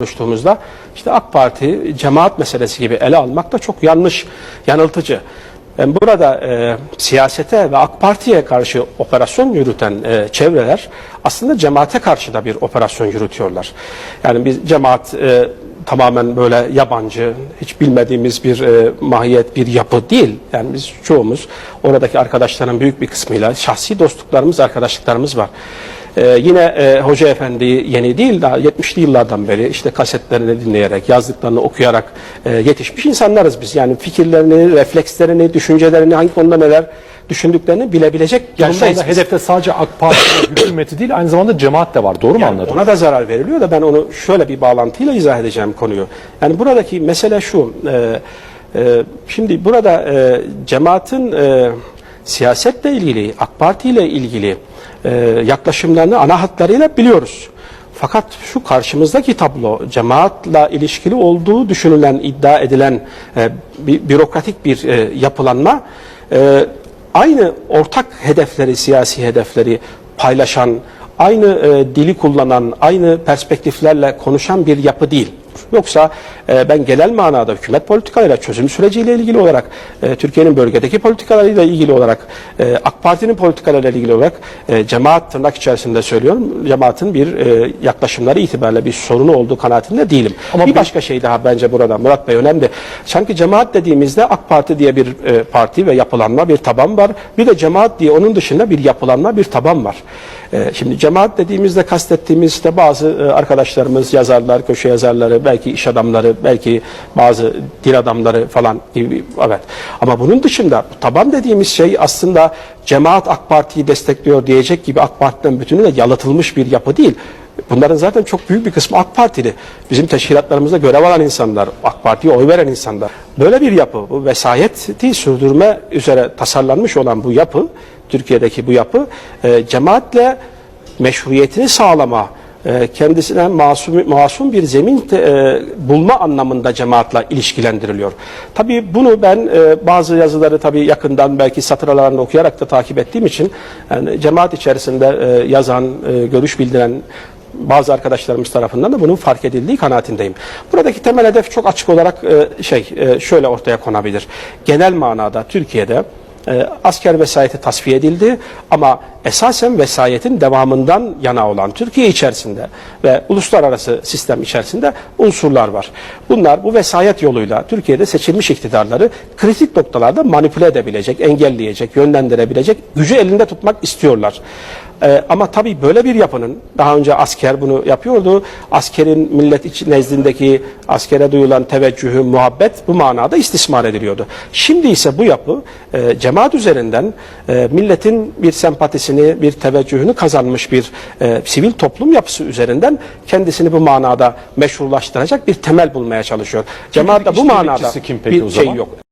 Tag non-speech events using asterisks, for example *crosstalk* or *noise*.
konuştuğumuzda işte AK Parti cemaat meselesi gibi ele almak da çok yanlış, yanıltıcı. Yani burada e, siyasete ve AK Parti'ye karşı operasyon yürüten e, çevreler aslında cemaate karşı da bir operasyon yürütüyorlar. Yani biz cemaat e, tamamen böyle yabancı, hiç bilmediğimiz bir e, mahiyet, bir yapı değil. Yani biz çoğumuz oradaki arkadaşların büyük bir kısmıyla şahsi dostluklarımız, arkadaşlıklarımız var. Ee, yine e, Hoca Efendi yeni değil daha 70'li yıllardan beri işte kasetlerini dinleyerek, yazdıklarını okuyarak e, yetişmiş insanlarız biz. Yani fikirlerini, reflekslerini, düşüncelerini, hangi konuda neler düşündüklerini bilebilecek Yani durumdayız biz. hedefte sadece AK Parti *coughs* hükümeti değil aynı zamanda cemaat de var. Doğru mu Yani anladım? ona da zarar veriliyor da ben onu şöyle bir bağlantıyla izah edeceğim konuyu. Yani buradaki mesele şu. e, e, şimdi burada e, cemaatin e, siyasetle ilgili, AK Parti ile ilgili e, yaklaşımlarını ana hatlarıyla biliyoruz. Fakat şu karşımızdaki tablo cemaatla ilişkili olduğu düşünülen, iddia edilen e, bir bürokratik bir e, yapılanma e, aynı ortak hedefleri, siyasi hedefleri paylaşan, aynı e, dili kullanan, aynı perspektiflerle konuşan bir yapı değil. Yoksa e, ben genel manada hükümet politikalarıyla, çözüm süreciyle ilgili olarak, e, Türkiye'nin bölgedeki politikalarıyla ilgili olarak, e, AK Parti'nin politikalarıyla ilgili olarak e, cemaat tırnak içerisinde söylüyorum, cemaatin bir e, yaklaşımları itibariyle bir sorunu olduğu kanaatinde değilim. Ama bir başka şey daha bence burada Murat Bey önemli. Sanki cemaat dediğimizde AK Parti diye bir e, parti ve yapılanma, bir taban var. Bir de cemaat diye onun dışında bir yapılanma, bir taban var. E, şimdi cemaat dediğimizde kastettiğimiz işte bazı e, arkadaşlarımız, yazarlar, köşe yazarları, belki iş adamları, belki bazı dil adamları falan gibi. Evet. Ama bunun dışında taban dediğimiz şey aslında cemaat AK Parti'yi destekliyor diyecek gibi AK Parti'den bütünüyle yalıtılmış bir yapı değil. Bunların zaten çok büyük bir kısmı AK Partili. Bizim teşkilatlarımızda görev alan insanlar, AK Parti'ye oy veren insanlar. Böyle bir yapı, bu vesayeti sürdürme üzere tasarlanmış olan bu yapı, Türkiye'deki bu yapı, e, cemaatle meşruiyetini sağlama, e, kendisine masum, masum bir zemin te- e, bulma anlamında cemaatla ilişkilendiriliyor. Tabii bunu ben e, bazı yazıları tabii yakından belki satır aralarında okuyarak da takip ettiğim için yani cemaat içerisinde e, yazan, e, görüş bildiren bazı arkadaşlarımız tarafından da bunun fark edildiği kanaatindeyim. Buradaki temel hedef çok açık olarak e, şey e, şöyle ortaya konabilir. Genel manada Türkiye'de e, asker vesayeti tasfiye edildi ama esasen vesayetin devamından yana olan Türkiye içerisinde ve uluslararası sistem içerisinde unsurlar var. Bunlar bu vesayet yoluyla Türkiye'de seçilmiş iktidarları kritik noktalarda manipüle edebilecek, engelleyecek, yönlendirebilecek gücü elinde tutmak istiyorlar. Ee, ama tabii böyle bir yapının daha önce asker bunu yapıyordu. Askerin millet iç nezdindeki askere duyulan teveccühü, muhabbet bu manada istismar ediliyordu. Şimdi ise bu yapı e, cemaat üzerinden e, milletin bir sempatisini, bir teveccühünü kazanmış bir e, sivil toplum yapısı üzerinden kendisini bu manada meşrulaştıracak bir temel bulmaya çalışıyor. Cemaat da bu manada kim peki o bir şey zaman? yok.